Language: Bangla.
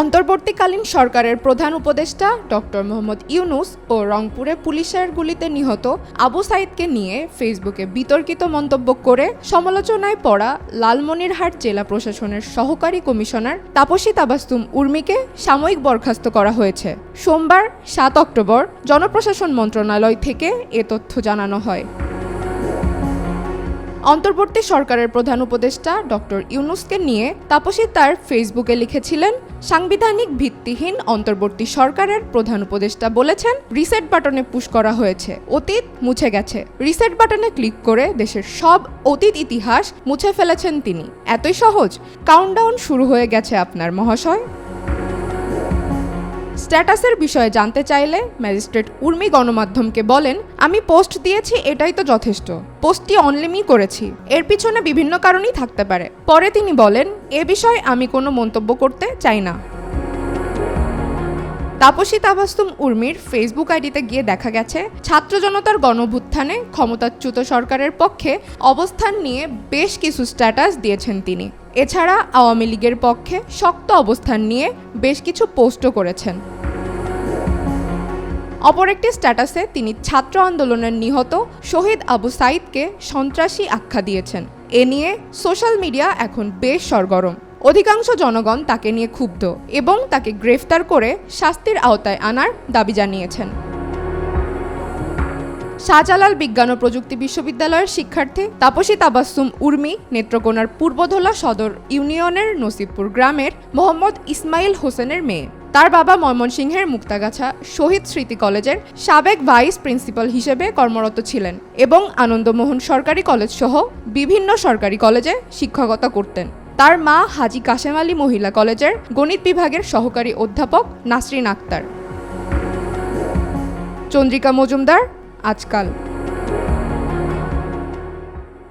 অন্তর্বর্তীকালীন সরকারের প্রধান উপদেষ্টা ডক্টর মোহাম্মদ ইউনুস ও রংপুরে পুলিশের গুলিতে নিহত আবু সাইদকে নিয়ে ফেসবুকে বিতর্কিত মন্তব্য করে সমালোচনায় পড়া লালমনিরহাট জেলা প্রশাসনের সহকারী কমিশনার তাপসী তাবাস্তুম উর্মিকে সাময়িক বরখাস্ত করা হয়েছে। সোমবার সাত অক্টোবর জনপ্রশাসন মন্ত্রণালয় থেকে এ তথ্য জানানো হয়। অন্তর্বর্তী সরকারের প্রধান উপদেষ্টা ডক্টর ইউনুসকে নিয়ে তাপসী তার ফেসবুকে লিখেছিলেন, সাংবিধানিক ভিত্তিহীন অন্তর্বর্তী সরকারের প্রধান উপদেষ্টা বলেছেন, রিসেট বাটনে পুশ করা হয়েছে, অতীত মুছে গেছে। রিসেট বাটনে ক্লিক করে দেশের সব অতীত ইতিহাস মুছে ফেলেছেন তিনি। এতই সহজ? কাউন্টডাউন শুরু হয়ে গেছে আপনার মহাশয়। স্ট্যাটাসের বিষয়ে জানতে চাইলে ম্যাজিস্ট্রেট উর্মি গণমাধ্যমকে বলেন, আমি পোস্ট দিয়েছি, এটাই তো যথেষ্ট। পোস্টটি অনলিমি করেছি। এর পিছনে বিভিন্ন কারণই থাকতে পারে। পরে তিনি বলেন, এ বিষয়ে আমি কোনো মন্তব্য করতে চাই না। তাপসী তাবাস্তুম উর্মির ফেসবুক আইডিতে গিয়ে দেখা গেছে, ছাত্র জনতার গণভুত্থানে ক্ষমতাচ্যুত সরকারের পক্ষে অবস্থান নিয়ে বেশ কিছু স্ট্যাটাস দিয়েছেন তিনি। এছাড়া আওয়ামী লীগের পক্ষে শক্ত অবস্থান নিয়ে বেশ কিছু পোস্টও করেছেন। অপর একটি স্ট্যাটাসে তিনি ছাত্র আন্দোলনের নিহত শহীদ আবু সাইদকে সন্ত্রাসী আখ্যা দিয়েছেন। এ নিয়ে সোশ্যাল মিডিয়া এখন বেশ সরগরম। অধিকাংশ জনগণ তাকে নিয়ে ক্ষুব্ধ এবং তাকে গ্রেফতার করে শাস্তির আওতায় আনার দাবি জানিয়েছেন। শাহজালাল বিজ্ঞান ও প্রযুক্তি বিশ্ববিদ্যালয়ের শিক্ষার্থী তাপসী তাবাসুম উর্মি নেত্রকোনার পূর্বধোলা সদর ইউনিয়নের নসিবপুর গ্রামের মোহাম্মদ ইসমাইল হোসেনের মেয়ে। তার বাবা ময়মনসিংহের মুক্তাগাছা শহীদ স্মৃতি কলেজের সাবেক ভাইস প্রিন্সিপাল হিসেবে কর্মরত ছিলেন এবং আনন্দমোহন সরকারি কলেজ সহ বিভিন্ন সরকারি কলেজে শিক্ষকতা করতেন। তার মা হাজি কাশেম আলী মহিলা কলেজের গণিত বিভাগের সহকারী অধ্যাপক নাসরিন আক্তার। চন্দ্রিকা মজুমদার आजकल।